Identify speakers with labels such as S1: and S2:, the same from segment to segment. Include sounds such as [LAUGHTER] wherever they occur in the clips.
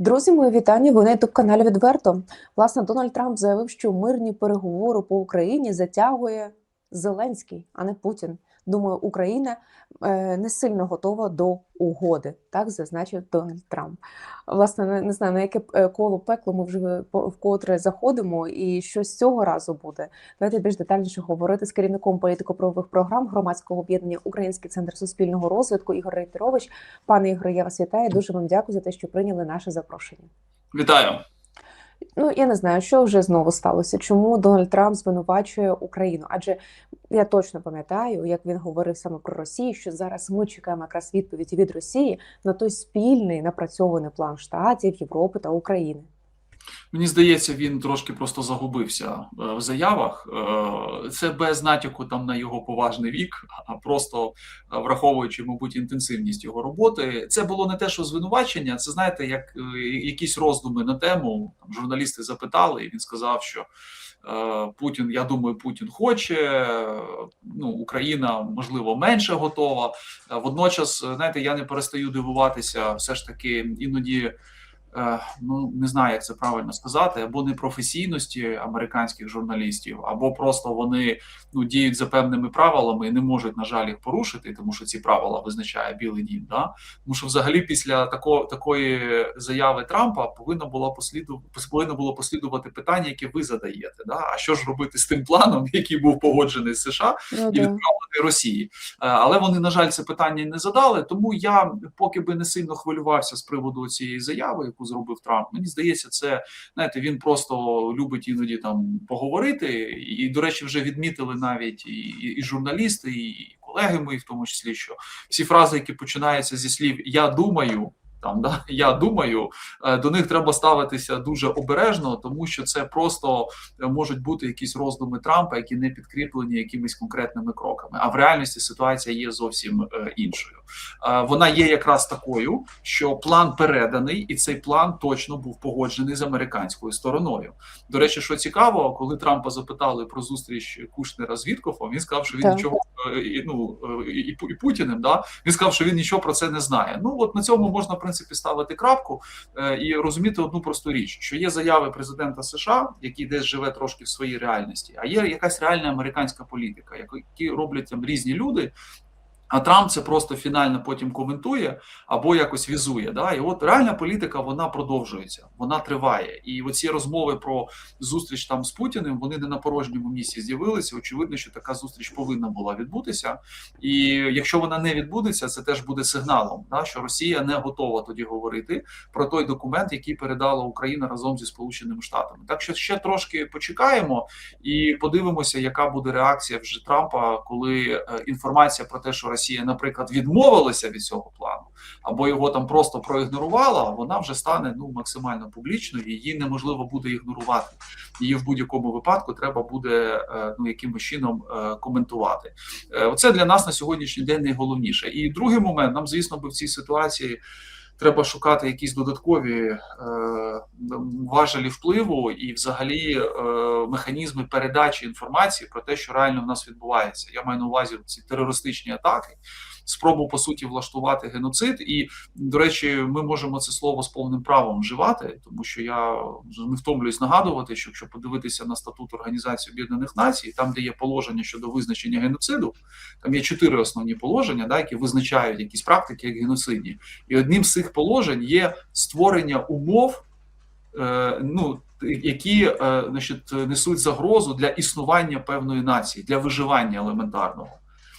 S1: Друзі, мої вітання. Ви на youtube каналі відверто. Власне, Дональд Трамп заявив, що мирні переговори по Україні затягує Зеленський, а не Путін. Думаю, Україна е, не сильно готова до угоди. Так зазначив Дональд Трамп. Власне, не, знаю на яке е, коло пекло ми вже вкотре заходимо, і що з цього разу буде. Давайте більш детальніше говорити з керівником політико-правових програм громадського об'єднання Український центр суспільного розвитку Ігор Рейтерович. Пане Ігоре, я вас вітаю. Дуже вам дякую за те, що прийняли наше запрошення.
S2: Вітаю.
S1: Ну я не знаю, що вже знову сталося. Чому Дональд Трамп звинувачує Україну? Адже я точно пам'ятаю, як він говорив саме про Росію, що зараз ми чекаємо якраз відповіді від Росії на той спільний напрацьований план штатів, Європи та України.
S2: Мені здається, він трошки просто загубився е, в заявах. Е, Це без натяку там на його поважний вік, а просто е, враховуючи, мабуть, інтенсивність його роботи. Це було не те, що звинувачення. Це знаєте, як якісь роздуми на тему. Там журналісти запитали, і він сказав, що. Е, Путін, я думаю, Путін хоче. е, Ну, Україна можливо менше готова. Е, Водночас, знаєте, я не перестаю дивуватися, все ж таки іноді ну не знаю, як це правильно сказати, або непрофесійності американських журналістів, або просто вони ну діють за певними правилами і не можуть, на жаль, їх порушити, тому що ці правила визначає Білий Дім. Да? Тому що взагалі після тако, такої заяви Трампа повинно було посліду повинно було послідувати питання, яке ви задаєте. Да? А що ж робити з тим планом, [LAUGHS] який був погоджений з США,
S1: Ну,
S2: і
S1: да.
S2: відправити Росії. Е, Але вони, на жаль, це питання не задали. Тому я поки би не сильно хвилювався з приводу цієї заяви, яку зробив Трамп. Мені здається, це знаєте, він просто любить іноді там поговорити. І, до речі, вже відмітили навіть і, і, і журналісти, і колеги мої, в тому числі, що всі фрази, які починаються зі слів Я думаю. Там да я думаю, е, до них треба ставитися дуже обережно, тому що це просто е, можуть бути якісь роздуми Трампа, які не підкріплені якимись конкретними кроками. А в реальності ситуація є зовсім е, іншою. Вона є якраз такою, що план переданий, і цей план точно був погоджений з американською стороною. До речі, що цікаво, коли Трампа запитали про зустріч Кушнера з Віткофом, він сказав, що він
S1: Так.
S2: нічого і, ну е, і, і Путіним, да він сказав, що він нічого про це не знає. Ну от на цьому можна принципі ставити крапку е, і розуміти одну просту річ: що є заяви президента США, який десь живе трошки в своїй реальності, а є якась реальна американська політика, яку роблять там різні люди. А Трамп це просто фінально потім коментує або якось візує. Да? І от реальна політика вона продовжується, вона триває. І оці розмови про зустріч там з Путіним вони не на порожньому місці з'явилися. Очевидно, що така зустріч повинна була відбутися. І якщо вона не відбудеться, це теж буде сигналом, да? що Росія не готова тоді говорити про той документ, який передала Україна разом зі Сполученими Штатами. Так що ще трошки почекаємо і подивимося, яка буде реакція вже Трампа, коли е, інформація про те, що Росія, наприклад, відмовилася від цього плану, або його там просто проігнорувала, вона вже стане ну максимально публічною. Її неможливо буде ігнорувати. Її в будь-якому випадку треба буде е, ну якимось чином е, коментувати. Е, Оце для нас на сьогоднішній день найголовніше. І другий момент нам, звісно, би в цій ситуації. Треба шукати якісь додаткові е, важелі впливу і, взагалі, е, механізми передачі інформації про те, що реально в нас відбувається. Я маю на увазі ці терористичні атаки, спробу по суті влаштувати геноцид. І, до речі, ми можемо це слово з повним правом вживати, тому що я не втомлююсь нагадувати, що якщо подивитися на статут Організації Об'єднаних Націй, там, де є положення щодо визначення геноциду, там є чотири основні положення, да, які визначають якісь практики як геноцидні. І одним з цих положень є створення умов, е, ну, які е, значить, несуть загрозу для існування певної нації, для виживання елементарного.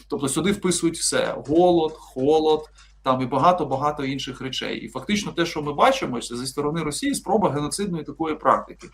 S2: Тобто сюди вписують все: голод, холод. Там і багато багато інших речей, і фактично, те, що ми бачимо, зі сторони Росії спроба геноцидної такої практики.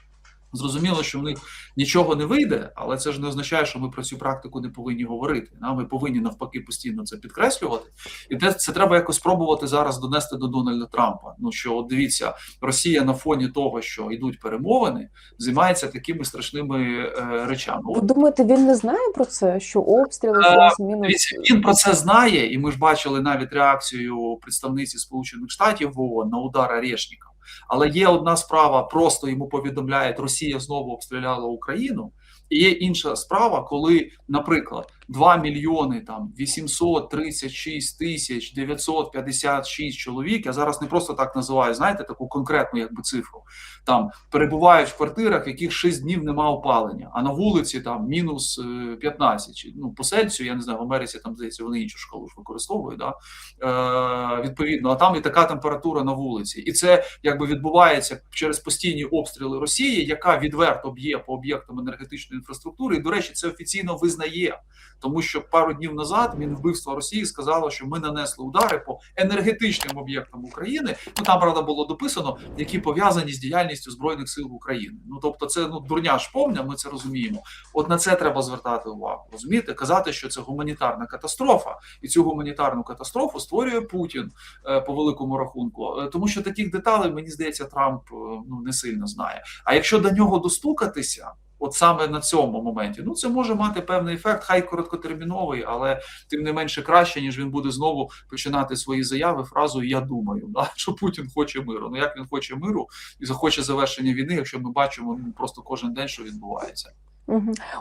S2: Зрозуміло, що в них нічого не вийде, але це ж не означає, що ми про цю практику не повинні говорити. Да? Ми повинні навпаки постійно це підкреслювати, і те це треба якось спробувати зараз донести до Дональда Трампа. Ну що от дивіться, Росія на фоні того, що йдуть перемовини, займається такими страшними е, речами.
S1: Ви думаєте, він не знає про це? Що обстріли
S2: Е,
S1: зараз мінус?
S2: Він про це знає, і ми ж бачили навіть реакцію представниці Сполучених Штатів в ООН на удар Арешніков. Але є одна справа, просто йому повідомляють, Росія знову обстріляла Україну. І є інша справа, коли, наприклад, 2 мільйони там 836 тисяч 956 чоловік. Я зараз не просто так називаю, знаєте, таку конкретну якби цифру. Там перебувають в квартирах, в яких 6 днів нема опалення, а на вулиці там мінус е, 15. Ну, по Цельсію, я не знаю, в Америці там здається, вони іншу шкалу ж використовують. Да? Е, відповідно, а там і така температура на вулиці, і це якби відбувається через постійні обстріли Росії, яка відверто б'є по об'єктам енергетичної інфраструктури. І до речі, це офіційно визнає, тому що пару днів назад Мінвбивства Росії сказало, що ми нанесли удари по енергетичним об'єктам України. Ну там правда було дописано, які пов'язані з діяльністю збройних сил України. Ну тобто, це ну дурня ж повня, ми це розуміємо. От на це треба звертати увагу. Розумієте, казати, що це гуманітарна катастрофа, і цю гуманітарну катастрофу створює Путін е, по великому рахунку. Е, Тому що таких деталей, мені здається, Трамп е, ну не сильно знає. А якщо до нього достукатися, от саме на цьому моменті, ну це може мати певний ефект, хай короткотерміновий, але тим не менше краще, ніж він буде знову починати свої заяви фразою Я думаю, да, що Путін хоче миру. Ну як він хоче миру і захоче завершення війни, якщо ми бачимо ну, просто кожен день, що відбувається.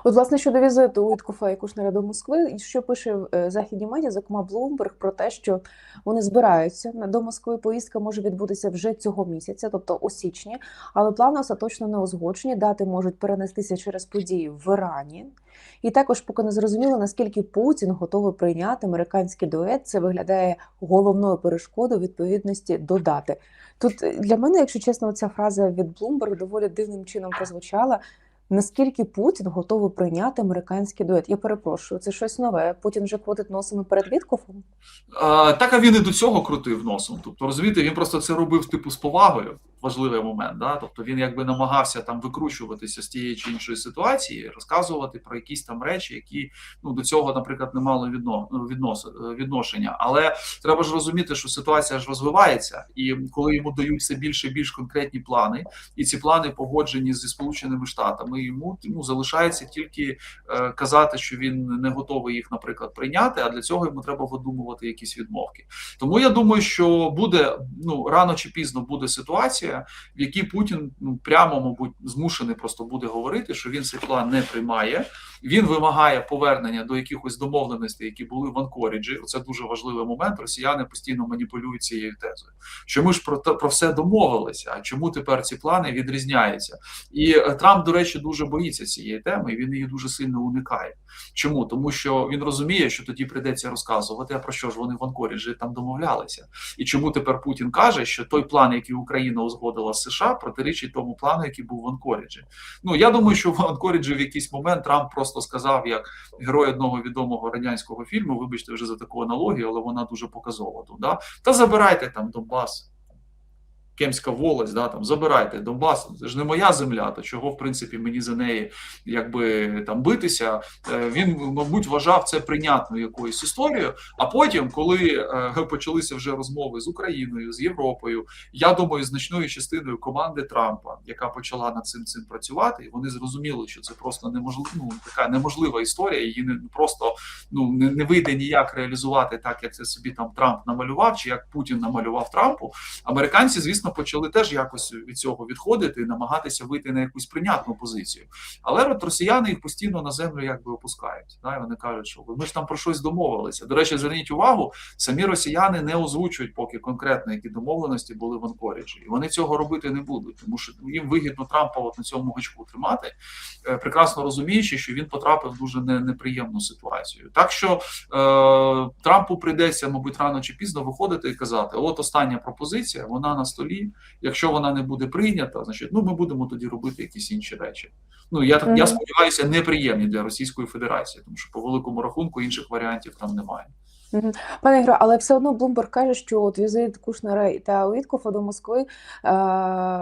S1: От, власне, щодо візиту Уіткофа і Кушнера до Москви, і що пише е, західні медіа, зокрема Блумберг, про те, що вони збираються до Москви. Поїздка може відбутися вже цього місяця, тобто у січні, але плани остаточно не узгоджені. Дати можуть перенестися через події в Ірані. І також поки не зрозуміло, наскільки Путін готовий прийняти американський дует. Це виглядає головною перешкодою відповідності до дати. Тут е, для мене, якщо чесно, ця фраза від Блумберг доволі дивним чином прозвучала. Наскільки Путін готовий прийняти американський дует? Я перепрошую, це щось нове. Путін вже крутить носами перед
S2: відкупом. Так, а він і до цього крутив носом. Тобто, розумієте, він просто це робив типу з повагою. Важливий момент, да? тобто він якби намагався там викручуватися з тієї чи іншої ситуації, розказувати про якісь там речі, які ну до цього, наприклад, не мали відно, віднос, відношення. Але треба ж розуміти, що ситуація ж розвивається, і коли йому дають все більше і більш конкретні плани, і ці плани погоджені зі сполученими штатами, йому ну, залишається тільки е, казати, що він не готовий їх, наприклад, прийняти. А для цього йому треба видумувати якісь відмовки. Тому я думаю, що буде ну рано чи пізно буде ситуація, в якій Путін ну прямо, мабуть, змушений просто буде говорити, що він цей план не приймає. Він вимагає повернення до якихось домовленостей, які були в Анкоріджі. Це дуже важливий момент. Росіяни постійно маніпулюють цією тезою. Що ми ж про те про все домовилися. А чому тепер ці плани відрізняються? І е, Трамп, до речі, дуже боїться цієї теми, і він її дуже сильно уникає. Чому? Тому що він розуміє, що тоді прийдеться розказувати, а про що ж вони в Анкоріджі там домовлялися. І чому тепер Путін каже, що той план, який Україна узгодила з США, протирічить тому плану, який був в Анкоріджі. Ну я думаю, що в Анкоріджі в якийсь момент Трамп просто сказав, як герой одного відомого радянського фільму. Вибачте вже за таку аналогію, але вона дуже показова. Да? Та забирайте там Донбас. Кемська волость, да, там забирайте Донбас, це ж не моя земля, то чого, в принципі, мені за неї якби там битися. Е, Він, мабуть, вважав це прийнятною якоюсь історією. А потім, коли е, почалися вже розмови з Україною, з Європою, я думаю, значною частиною команди Трампа, яка почала над цим цим працювати, і вони зрозуміли, що це просто неможлива, ну, така неможлива історія. Її не просто ну не, не вийде ніяк реалізувати так, як це собі там Трамп намалював, чи як Путін намалював Трампу. Американці, звісно, почали теж якось від цього відходити і намагатися вийти на якусь прийнятну позицію. Але от росіяни їх постійно на землю якби опускають. Да? І вони кажуть, що ми ж там про щось домовилися. До речі, зверніть увагу, самі росіяни не озвучують поки конкретно які домовленості були в Анкоріджі. І вони цього робити не будуть, тому що їм вигідно Трампа от на цьому гачку тримати, е, прекрасно розуміючи, що він потрапив в дуже неприємну ситуацію. Так що е, Трампу прийдеться, мабуть, рано чи пізно виходити і казати: от остання пропозиція, вона на столі. Якщо вона не буде прийнята, значить ну ми будемо тоді робити якісь інші речі. Ну я так я сподіваюся, неприємні для Російської Федерації, тому що по великому рахунку інших варіантів там немає.
S1: Пане Ігоре, але все одно Блумберг каже, що от візит Кушнера та Уіткофа до Москви е,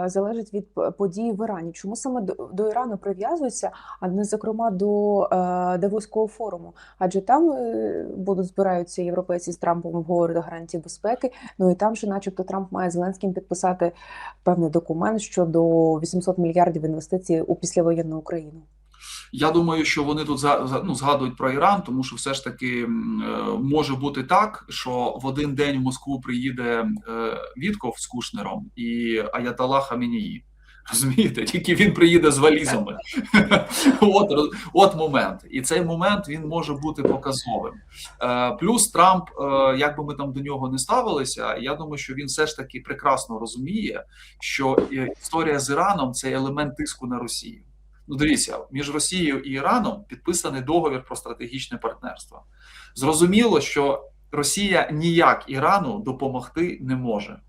S1: залежить від подій в Ірані. Чому саме до, до Ірану прив'язуються, а не зокрема до е, Давоського форуму? Адже там е, будуть збираються європейці з Трампом обговорити гарантії безпеки. Ну і там же, начебто, Трамп має Зеленським підписати певний документ щодо 800 мільярдів інвестицій у післявоєнну Україну.
S2: Я думаю, що вони тут ну, згадують про Іран, тому що все ж таки може бути так, що в один день в Москву приїде Вітков з Кушнером і Аятала Хамінії. Розумієте, тільки він приїде з валізами. [LAUGHS] от, от момент. І цей момент він може бути показовим. Е, плюс Трамп, е, як би ми там до нього не ставилися, я думаю, що він все ж таки прекрасно розуміє, що е, історія з Іраном це елемент тиску на Росію. Ну, дивіться, між Росією і Іраном підписаний договір про стратегічне партнерство. Зрозуміло, що Росія ніяк Ірану допомогти не може.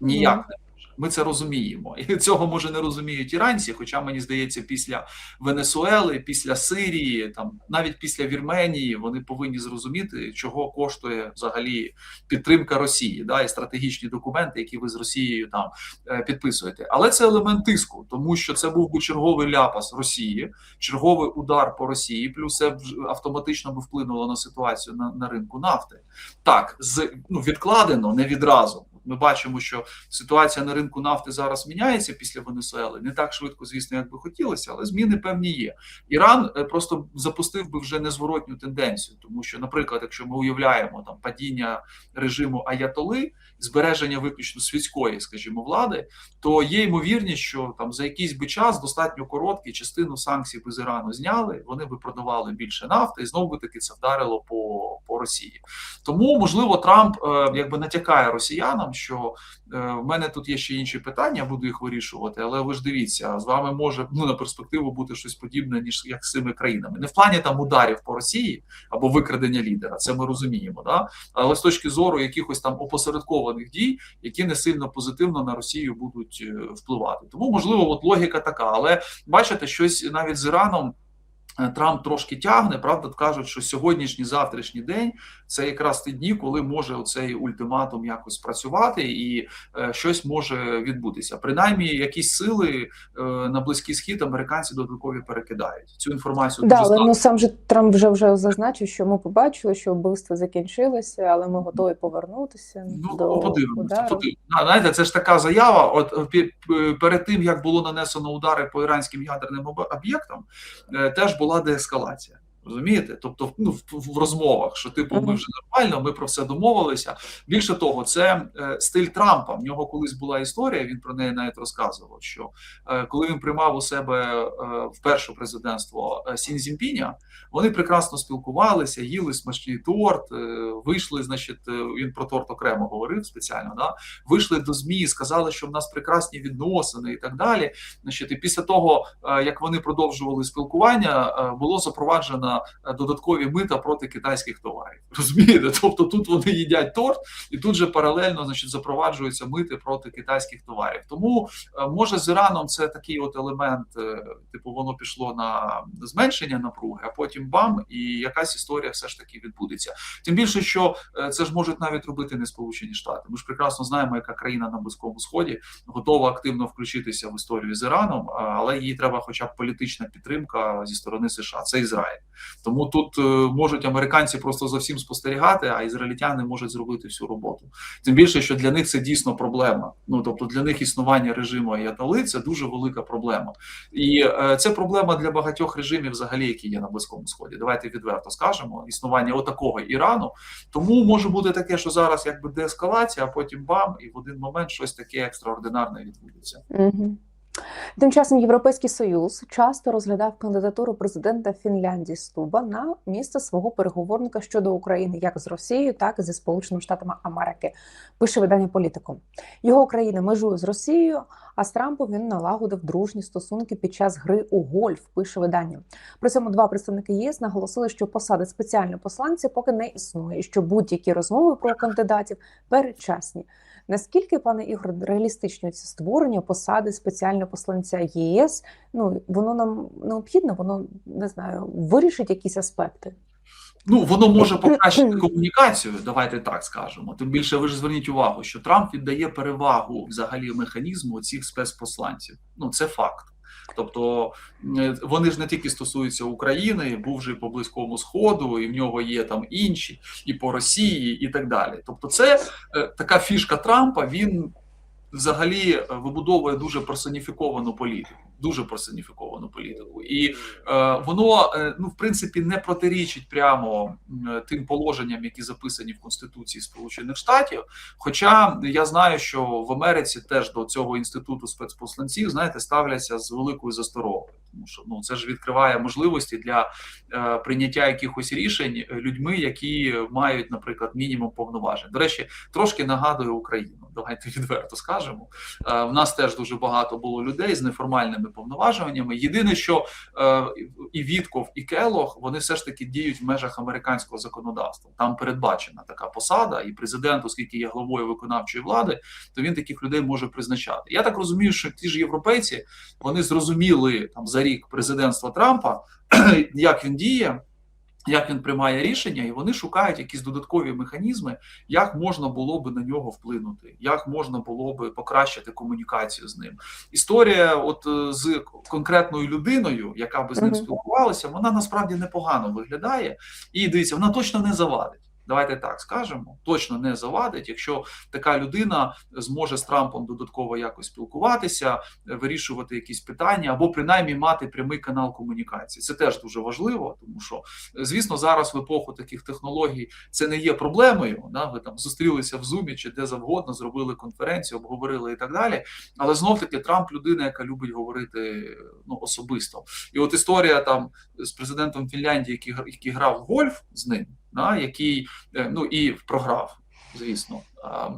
S2: Ніяк не. Ми це розуміємо, і [LAUGHS] цього може не розуміють іранці. Хоча мені здається, після Венесуели, після Сирії, там навіть після Вірменії, вони повинні зрозуміти, чого коштує взагалі підтримка Росії, да і стратегічні документи, які ви з Росією там е, підписуєте. Але це елемент тиску, тому що це був би черговий ляпас Росії, черговий удар по Росії. Плюс це автоматично би вплинуло на ситуацію на, на ринку нафти. Так, з ну відкладено не відразу. Ми бачимо, що ситуація на ринку нафти зараз міняється після Венесуели. Не так швидко, звісно, як би хотілося, але зміни певні є. Іран е, просто запустив би вже незворотню тенденцію, тому що, наприклад, якщо ми уявляємо там падіння режиму Аятоли, збереження виключно світської, скажімо, влади, то є ймовірність, що там за якийсь би час достатньо короткий частину санкцій би з Ірану зняли, вони би продавали більше нафти, і знову таки це вдарило по, по Росії. Тому можливо Трамп е, якби натякає росіянам, що е, в мене тут є ще інші питання, буду їх вирішувати. Але ви ж дивіться, з вами може ну на перспективу бути щось подібне, ніж як з цими країнами. Не в плані там ударів по Росії або викрадення лідера, це ми розуміємо. Да? Але з точки зору якихось там опосередкованих дій, які не сильно позитивно на Росію будуть е, впливати. Тому можливо, от логіка така. Але бачите, щось навіть з Іраном. Е, Трамп трошки тягне, правда, кажуть, що сьогоднішній завтрашній день це якраз ті дні, коли може оцей ультиматум якось працювати, і е, щось може відбутися. Принаймні, якісь сили е, на близький схід американці додаткові перекидають цю інформацію.
S1: Да,
S2: дуже
S1: але ну сам же Трамп вже вже зазначив, що ми побачили, що вбивства закінчилися, але ми готові повернутися
S2: Ну,
S1: до
S2: подивимося.
S1: удару.
S2: подивимося. Знаєте, це ж така заява. От е, перед тим як було нанесено удари по іранським ядерним об'єктам, е, теж була деескалація. Розумієте? Тобто, ну в, в розмовах, що типу, ми вже нормально, ми про все домовилися. Більше того, це е, стиль Трампа. В нього колись була історія. Він про неї навіть розказував. Що е, коли він приймав у себе е, вперше президентство е, Сін Цзіньпіня, вони прекрасно спілкувалися, їли смачний торт. е, Вийшли, значить, е, він про торт окремо говорив спеціально. Да? Вийшли до змі, сказали, що в нас прекрасні відносини і так далі. Значить, і після того, е, як вони продовжували спілкування, е, було запроваджено е, додаткові мита проти китайських товарів. [LAUGHS] Розумієте? Тобто тут вони їдять торт, і тут же паралельно значить запроваджуються мити проти китайських товарів. Тому е, може з Іраном це такий от елемент, е, типу, воно пішло на зменшення напруги, а потім бам, і якась історія все ж таки відбудеться. Тим більше, що це ж можуть навіть робити не Сполучені Штати. Ми ж прекрасно знаємо, яка країна на Близькому Сході готова активно включитися в історію з Іраном, але їй треба, хоча б політична підтримка зі сторони США. Це Ізраїль. Тому тут е, можуть американці просто за всім спостерігати, а ізраїльтяни можуть зробити всю роботу. Тим більше, що для них це дійсно проблема. Ну тобто для них існування режиму Аятоли – це дуже велика проблема, і е, це проблема для багатьох режимів, взагалі, які є на близькому сході. Давайте відверто скажемо існування отакого Ірану. Тому може бути таке, що зараз якби деескалація, а потім бам, і в один момент щось таке екстраординарне відбудеться.
S1: Угу. Тим часом Європейський Союз часто розглядав кандидатуру президента Фінляндії Стуба на місце свого переговорника щодо України як з Росією, так і зі Сполученими Штатами Америки. Пише видання політику. Його країна межує з Росією, а з Трампом він налагодив дружні стосунки під час гри у гольф. Пише видання. При цьому два представники ЄС наголосили, що посади спеціального посланця поки не існує, і що будь-які розмови про кандидатів передчасні. Наскільки, пане Ігор, реалістично це створення посади спеціального посланця ЄС? Ну воно нам необхідно, воно не знаю, вирішить якісь аспекти.
S2: Ну, воно може покращити комунікацію, давайте так скажемо. Тим більше ви ж зверніть увагу, що Трамп віддає перевагу взагалі механізму цих спецпосланців. Ну, це факт. Тобто е, вони ж не тільки стосуються України, був же і по близькому сходу, і в нього є там інші, і по Росії, і так далі. Тобто, це е, така фішка Трампа. Він взагалі е, вибудовує дуже персоніфіковану політику, дуже персоніфіковану політику, і е, воно е, ну в принципі не протирічить прямо м, тим положенням, які записані в Конституції Сполучених Штатів. Хоча я знаю, що в Америці теж до цього інституту спецпосланців знаєте ставляться з великою засторогою, тому що ну це ж відкриває можливості для е, прийняття якихось рішень е, людьми, які мають, наприклад, мінімум повноважень. До речі, трошки нагадує Україну. Давайте відверто скажемо. Е, в нас теж дуже багато було людей з неформальними повноваженнями. Єдине, що е, і Вітков, і Келох вони все ж таки діють в межах американського законодавства. Там передбачена така посада, і президент, оскільки є главою виконавчої влади, то він таких людей може призначати. Я так розумію, що ті ж європейці вони зрозуміли там за рік президентства Трампа, [CLEARS THROAT] як він діє. Як він приймає рішення, і вони шукають якісь додаткові механізми, як можна було би на нього вплинути, як можна було би покращити комунікацію з ним. Історія, от е, з конкретною людиною, яка би з ним спілкувалася, вона насправді непогано виглядає. І дивіться, вона точно не завадить. Давайте так скажемо, точно не завадить, якщо така людина зможе з Трампом додатково якось спілкуватися, вирішувати якісь питання, або принаймні мати прямий канал комунікації. Це теж дуже важливо, тому що звісно, зараз в епоху таких технологій це не є проблемою. Да? Ви там зустрілися в Зумі чи де завгодно, зробили конференцію, обговорили і так далі. Але знов таки Трамп людина, яка любить говорити ну особисто. І от історія там з президентом Фінляндії, який, який грав в гольф з ним, да, який е, ну і програв. Звісно,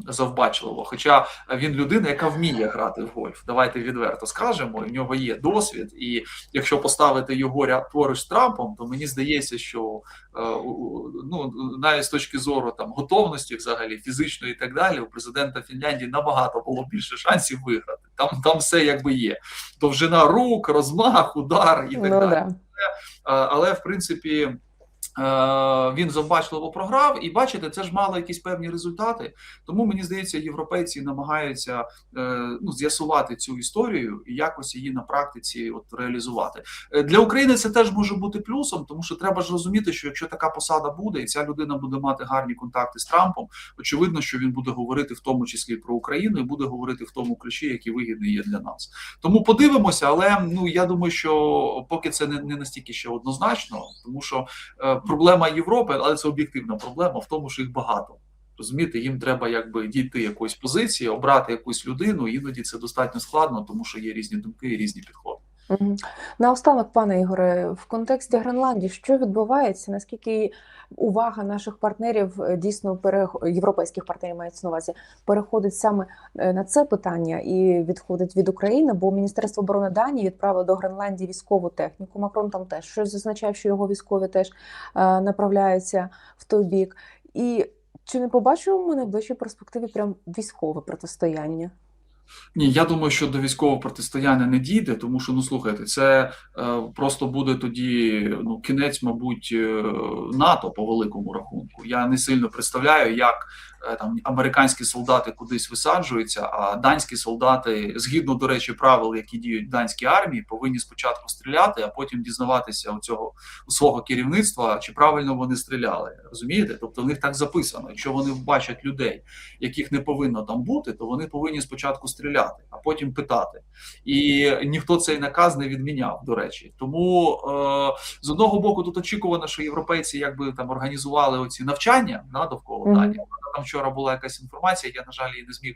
S2: завбачливо. Хоча він людина, яка вміє грати в гольф. Давайте відверто скажемо. В нього є досвід, і якщо поставити його ряд поруч з Трампом, то мені здається, що е, у- у- ну навіть з точки зору там готовності, взагалі фізичної і так далі, у президента Фінляндії набагато було більше шансів виграти. Там там все якби є. Довжина рук, розмах, удар і так
S1: Ну,
S2: далі.
S1: да.
S2: Але в принципі. Е, Він завбачливо програв, і бачите, це ж мало якісь певні результати. Тому мені здається, європейці намагаються е, ну, з'ясувати цю історію і якось її на практиці от реалізувати. Е, Для України це теж може бути плюсом, тому що треба ж розуміти, що якщо така посада буде, і ця людина буде мати гарні контакти з Трампом, очевидно, що він буде говорити в тому числі про Україну і буде говорити в тому ключі, який вигідний є для нас. Тому подивимося, але ну я думаю, що поки це не, не настільки ще однозначно, тому що проблема Європи, але це об'єктивна проблема в тому, що їх багато. Розумієте, їм треба якби дійти якоїсь позиції, обрати якусь людину. Іноді це достатньо складно, тому що є різні думки і різні підходи.
S1: Мгм. Наостанок, пане Ігоре, в контексті Гренландії, що відбувається? Наскільки увага наших партнерів е, дійсно перех... європейських партнерів мається на увазі, переходить саме е, на це питання і відходить від України? Бо Міністерство оборони Данії відправило до Гренландії військову техніку. Макрон там теж щось зазначав, що його військові теж е, направляються в той бік. І чи не побачимо ми в найближчій перспективі прям військове протистояння?
S2: Ні, я думаю, що до військового протистояння не дійде, тому що ну слухайте, це е, просто буде тоді ну кінець, мабуть, е, НАТО по великому рахунку. Я не сильно представляю, як там американські солдати кудись висаджуються, а данські солдати, згідно до речі, правил, які діють в данській армії, повинні спочатку стріляти, а потім дізнаватися у цього у свого керівництва, чи правильно вони стріляли. Розумієте? Тобто в них так записано. Якщо вони бачать людей, яких не повинно там бути, то вони повинні спочатку стріляти, а потім питати. І ніхто цей наказ не відміняв, до речі. Тому е, з одного боку, тут очікувано, що європейці якби там організували оці навчання да, довкола
S1: Мгм.
S2: Данії. Там вчора була якась інформація, я, на жаль, її не зміг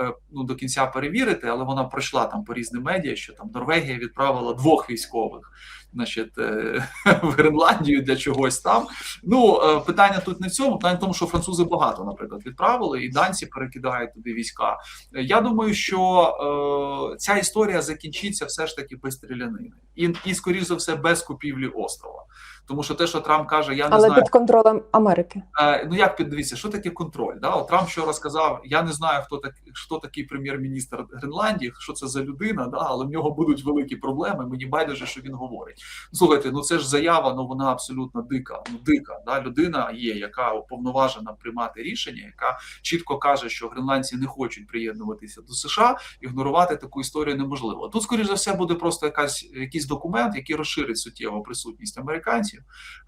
S2: е, ну, до кінця перевірити, але вона пройшла там по різним медіа, що там Норвегія відправила двох військових. Значить, е, в Гренландію для чогось там. Ну е, питання тут не в цьому. Питання в тому, що французи багато, наприклад, відправили, і данці перекидають туди війська. Я думаю, що е, ця історія закінчиться все ж таки без стрілянини, і, і скоріш за все без купівлі острова. Тому що те, що Трамп каже, я не
S1: Але
S2: знаю.
S1: під контролем Америки.
S2: Е, ну як піддивіться, що таке контроль? Да? От Трамп вчора сказав: я не знаю, хто так, хто такий прем'єр-міністр Гренландії, що це за людина, да? але в нього будуть великі проблеми. Мені байдуже, що він говорить. Ну, Слухайте, ну це ж заява, ну вона абсолютно дика. Ну дика. Да? Людина є, яка уповноважена приймати рішення, яка чітко каже, що гренландці не хочуть приєднуватися до США. Ігнорувати таку історію неможливо. Тут, скоріш за все, буде просто якась якийсь документ, який розширить суттєво присутність американців.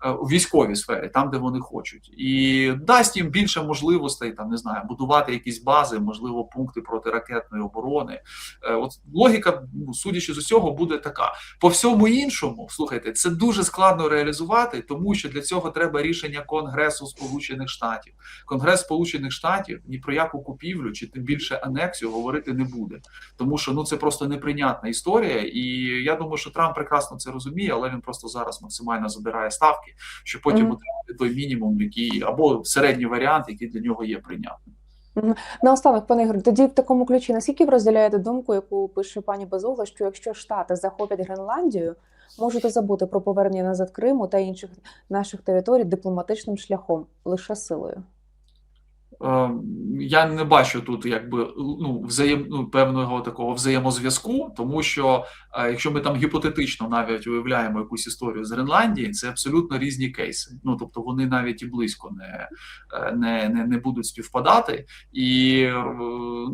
S2: Е, у військовій сфері, там де вони хочуть, і дасть їм більше можливостей, там не знаю, будувати якісь бази, можливо, пункти протиракетної оборони. Е, От логіка, ну, судячи з усього, буде така. По всьому іншому, слухайте, це дуже складно реалізувати, тому що для цього треба рішення Конгресу Сполучених Штатів. Конгрес Сполучених Штатів ні про яку купівлю чи тим більше анексію говорити не буде, тому що ну це просто неприйнятна історія. І я думаю, що Трамп прекрасно це розуміє, але він просто зараз максимально задирає ставки, щоб потім
S1: Мгм.
S2: отримати той мінімум, який або середній варіант, який для нього є прийнятним.
S1: Наостанок, пане Ігор, тоді в такому ключі, наскільки ви розділяєте думку, яку пише пані Безугла, що якщо Штати захоплять Гренландію, можете забути про повернення назад Криму та інших наших територій дипломатичним шляхом, лише силою?
S2: Е, Я не бачу тут якби ну взаєм ну, певного такого взаємозв'язку, тому що е, якщо ми там гіпотетично навіть уявляємо якусь історію з Гренландії, це абсолютно різні кейси. Ну тобто вони навіть і близько не, е, не, не, не будуть співпадати, і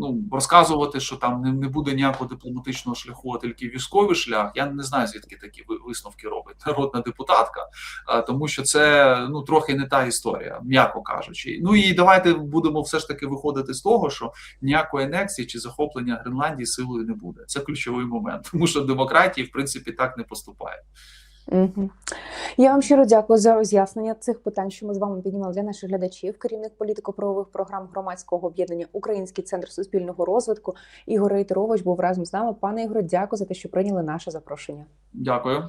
S2: ну розказувати, що там не, не буде ніякого дипломатичного шляху, а тільки військовий шлях. Я не знаю звідки такі висновки робить народна депутатка, тому що це ну трохи не та історія, м'яко кажучи. Ну і давайте будемо все ж таки виходити з того, що ніякої анексії чи захоплення Гренландії силою не буде. Це ключовий момент, тому що демократії в принципі так не поступає.
S1: Угу. Я вам щиро дякую за роз'яснення цих питань, що ми з вами піднімали для наших глядачів. Керівник політико-правових програм громадського об'єднання Український центр суспільного розвитку Ігор Рейтерович був разом з нами. Пане Ігоре, дякую за те, що прийняли наше запрошення.
S2: Дякую.